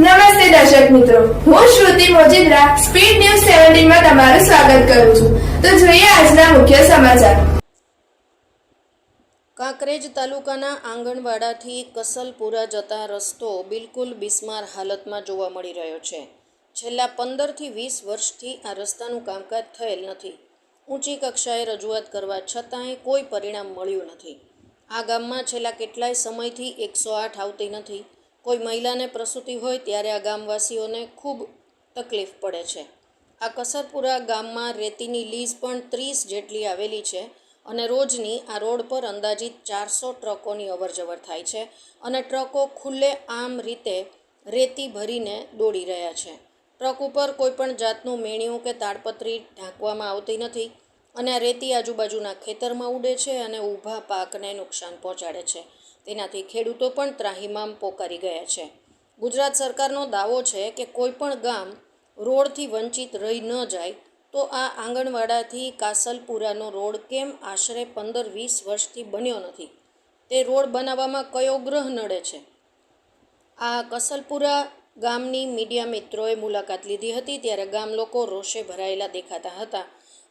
નમસ્તે દર્શક મિત્રો. હું શ્રુતિ મોજીદ્રા, સ્પીડ ન્યૂઝ સેવન્ટીનમાં તમારું સ્વાગત કરું છું. તો જોઈએ આજના મુખ્ય સમાચાર. કાંકરેજ તાલુકાના આંગણવાડાથી કસલપુરા જતા રસ્તો બિલકુલ બિસ્માર હાલતમાં જોવા મળી રહ્યો છે. છેલ્લા પંદરથી વીસ વર્ષથી આ રસ્તાનું કામકાજ થયેલ નથી. ઊંચી કક્ષાએ રજૂઆત કરવા છતાંય કોઈ પરિણામ મળ્યું નથી. આ ગામમાં છેલ્લા કેટલાય સમયથી એકસો આઠ આવતી નથી. કોઈ મહિલાને પ્રસૂતિ હોય ત્યારે આ ગામવાસીઓને ખૂબ તકલીફ પડે છે. આ કસરપુરા ગામમાં રેતીની લીઝ પણ ત્રીસ જેટલી આવેલી છે અને રોજની આ રોડ પર અંદાજિત ચારસો ટ્રકોની અવરજવર થાય છે અને ટ્રકો ખુલ્લે આમ રીતે રેતી ભરીને દોડી રહ્યા છે. ટ્રક ઉપર કોઈપણ જાતનું મેણિયું કે તાડપત્રી ઢાંકવામાં આવતી નથી. અને આ રેતી આજુબાજુના ખેતરમાં ઉડે છે અને ઊભા પાકને નુકસાન પહોંચાડે છે. તેનાથી ખેડૂતો પણ ત્રાહિમામ પોકારી ગયા છે. ગુજરાત સરકારનો દાવો છે કે કોઈપણ ગામ રોડથી વંચિત રહી ન જાય તો આ આંગણવાડાથી કાસલપુરાનો રોડ કેમ આશરે પંદર વીસ વર્ષથી બન્યો નથી? તે રોડ બનાવવામાં કયો ગ્રહ નડે છે? આ કસલપુરા ગામની મીડિયા મિત્રોએ મુલાકાત લીધી હતી ત્યારે ગામ લોકો રોષે ભરાયેલા દેખાતા હતા.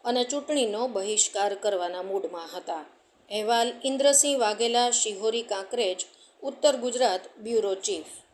અને ચૂંટણીનો બહિષ્કાર કરવાના મૂડમાં હતા. અહેવાલ, ઇન્દ્રસિંહ વાઘેલા, શિહોરી કાંકરેજ, ઉત્તર ગુજરાત બ્યુરો ચીફ